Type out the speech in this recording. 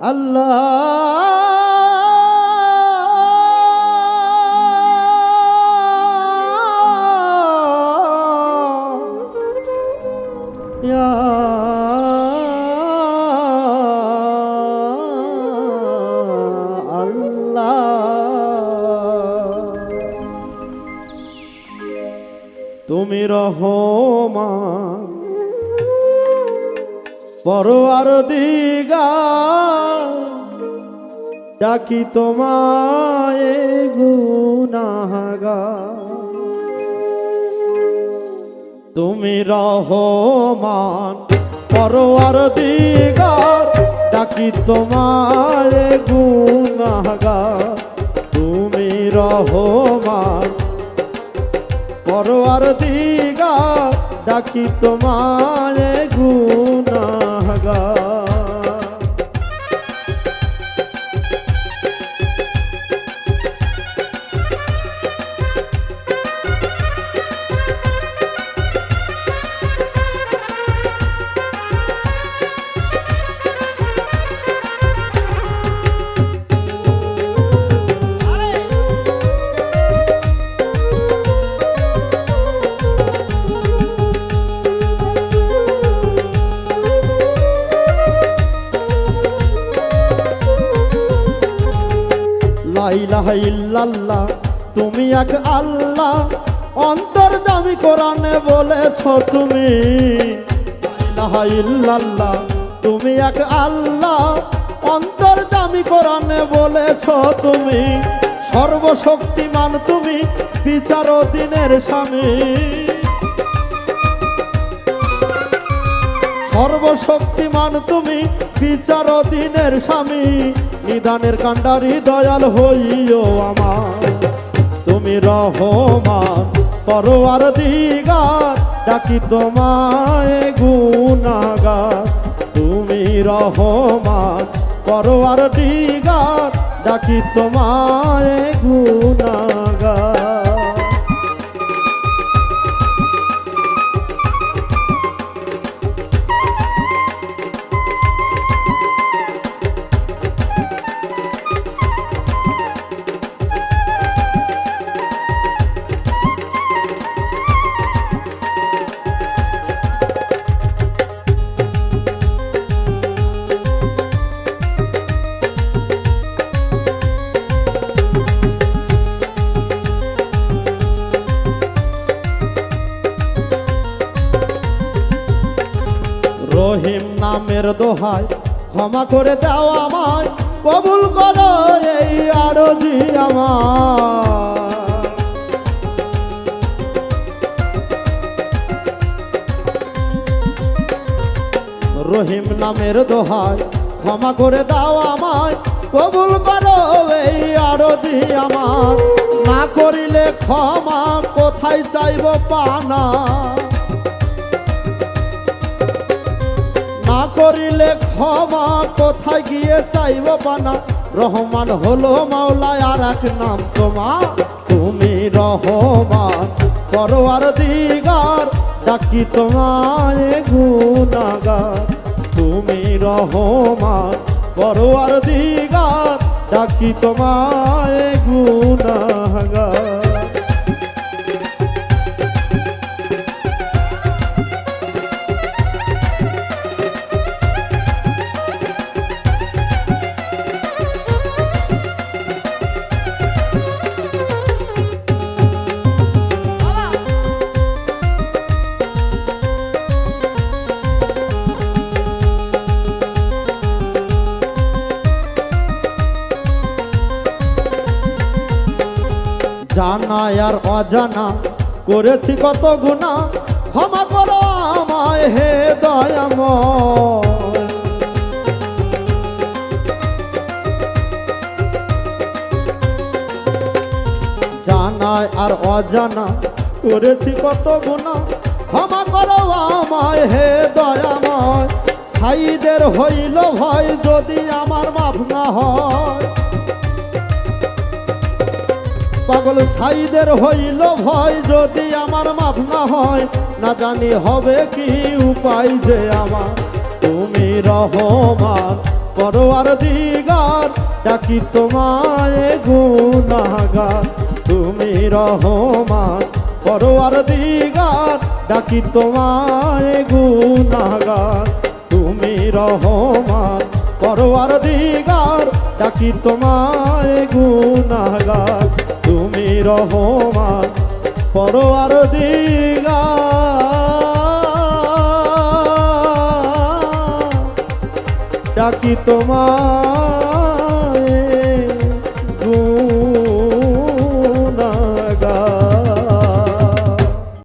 আল্লাহ। ইয়া তুমি রহমান। পরোয়ার দিগা ডাকি তোমায় গুনাগা তুমি রহমান পরোয়ার দিগার ডাকি তোমায় গুনাগা তুমি রহমান পরোয়ার দিগা ডাকি তোমায় গুনাগা লাইলাহা ইল্লাল্লাহ, তুমি এক আল্লাহ। অন্তর জামি কোরআনে বলেছ তুমি। লাইলাহা ইল্লাল্লাহ, তুমি এক আল্লাহ। অন্তর জামি কোরআনে বলেছ তুমি। সর্বশক্তিমান তুমি বিচার দিনের স্বামী। সর্বশক্তিমান তুমি, বিচার দিনের স্বামী। নিদানের কাণ্ডারি দয়াল হইও আমার। তুমি রহমান, পরোয়ার দিগার, ডাকি তোমায় গুনাগার তুমি রহমান, পরোয়ার দিগার, ডাকি তোমায় গুনাগার রহিম নামের দোহাই, ক্ষমা করে দাও আমায়, কবুল করো এই আরজি আমার। রহিম নামের দোহাই, ক্ষমা করে দাও আমায়, কবুল করো এই আরজি আমার। না করিলে ক্ষমা কোথায় চাইব পানা। না করিলে ক্ষমা কোথায় গিয়ে চাইব পানা রহমান হলো মাওলায় আর এক নাম তোমার। তুমি রহমান পরোয়ার দিগার, ডাকি তোমায় গুনাগার তুমি রহমান পরোয়ার দিগার, ডাকি তোমায় গুনাগার জানা আর অজানা, করেছি কত গুণা, ক্ষমা করো আমায় হে দয়াম জানায় আর অজানা, করেছি কত গুণা, ক্ষমা করো আমায় হে দয়াময়। সাইদের হইল ভয় যদি আমার মাফ না হয়। পাগল সাইদের হইল ভয়, যদি আমার মাফ না হয়, না জানি হবে কি উপায় যে আমার। তুমি রহমান, পরোয়ার দিগার, ডাকি তোমায় গুনাগার। তুমি রহমান, পরোয়ার দিগার, ডাকি তোমায় গুনাগার। তুমি রহমান, পরোয়ার দিগার, ডাকি তোমায় গুনাগার। তুমি রহমান পরোয়ার দিগা ডাকি তোমার